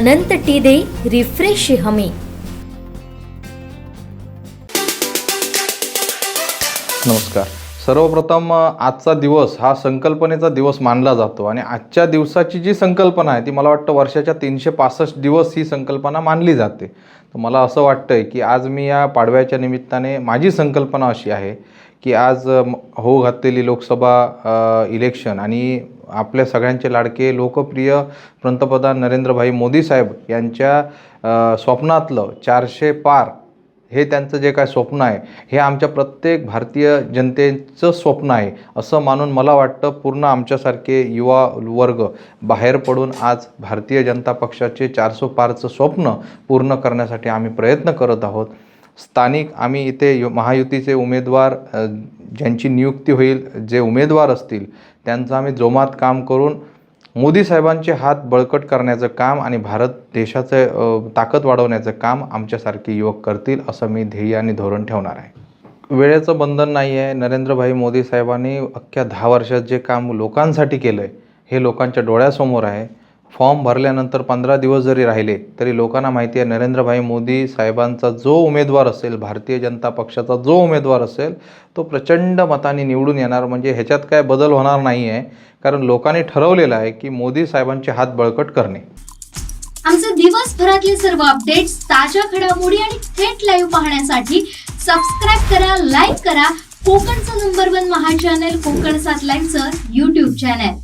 अनंत T दे refresh हमी. नमस्कार. सर्वप्रथम आजचा दिवस हा संकल्पनेचा दिवस मानला जातो आणि आजच्या दिवसाची जी संकल्पना आहे ती मला वाटतं वर्षाच्या तीनशे पासष्ट दिवस ही संकल्पना मानली जाते. तर मला असं वाटतं आहे की आज मी या पाडव्याच्या निमित्ताने माझी संकल्पना अशी आहे की आज होऊ घातलेली लोकसभा इलेक्शन आणि आपल्या सगळ्यांचे लाडके लोकप्रिय पंतप्रधान नरेंद्रभाई मोदी साहेब यांच्या स्वप्नातलं चारशे पार हे त्यांचं जे काय स्वप्न आहे हे आमच्या प्रत्येक भारतीय जनतेचं स्वप्न आहे असं मानून मला वाटतं पूर्ण आमच्यासारखे युवा वर्ग बाहेर पडून आज भारतीय जनता पक्षाचे चारसो पारचं स्वप्न पूर्ण करण्यासाठी आम्ही प्रयत्न करत आहोत. स्थानिक आम्ही इथे यु महायुतीचे उमेदवार ज्यांची नियुक्ती होईल जे उमेदवार असतील त्यांचं आम्ही जोमात काम करून मोदी साहेबांचे हात बळकट करण्याचं काम आणि भारत देशाचं ताकद वाढवण्याचं काम आमच्यासारखे युवक करतील असं मी ध्येय आणि धोरण ठेवणार आहे. वेळेचं बंधन नाही आहे. नरेंद्रभाई मोदी साहेबांनी अख्ख्या दहा वर्षात जे काम लोकांसाठी केलं आहे हे लोकांच्या डोळ्यासमोर आहे. फॉर्म भरल्यानंतर पंधरा दिवस जरी राहिले तरी लोकांना माहिती आहे नरेंद्रभाई मोदी साहेबांचा जो उमेदवार असेल भारतीय जनता पक्षाचा जो उमेदवार असेल तो प्रचंड मताने निवडून येणार. म्हणजे ह्याच्यात काय बदल होणार नाही आहे कारण लोकांनी ठरवलेलं आहे की मोदी साहेबांचे हात बळकट करणे. आमचे दिवसभरातले सर्व अपडेट्स ताज्या घडामोडी आणि थेट लाईव्ह पाहण्यासाठी सबस्क्राईब करा लाईक करा. कोकणचं नंबर वन महा चॅनल कोकण सात लाईव्हचं युट्यूब चॅनल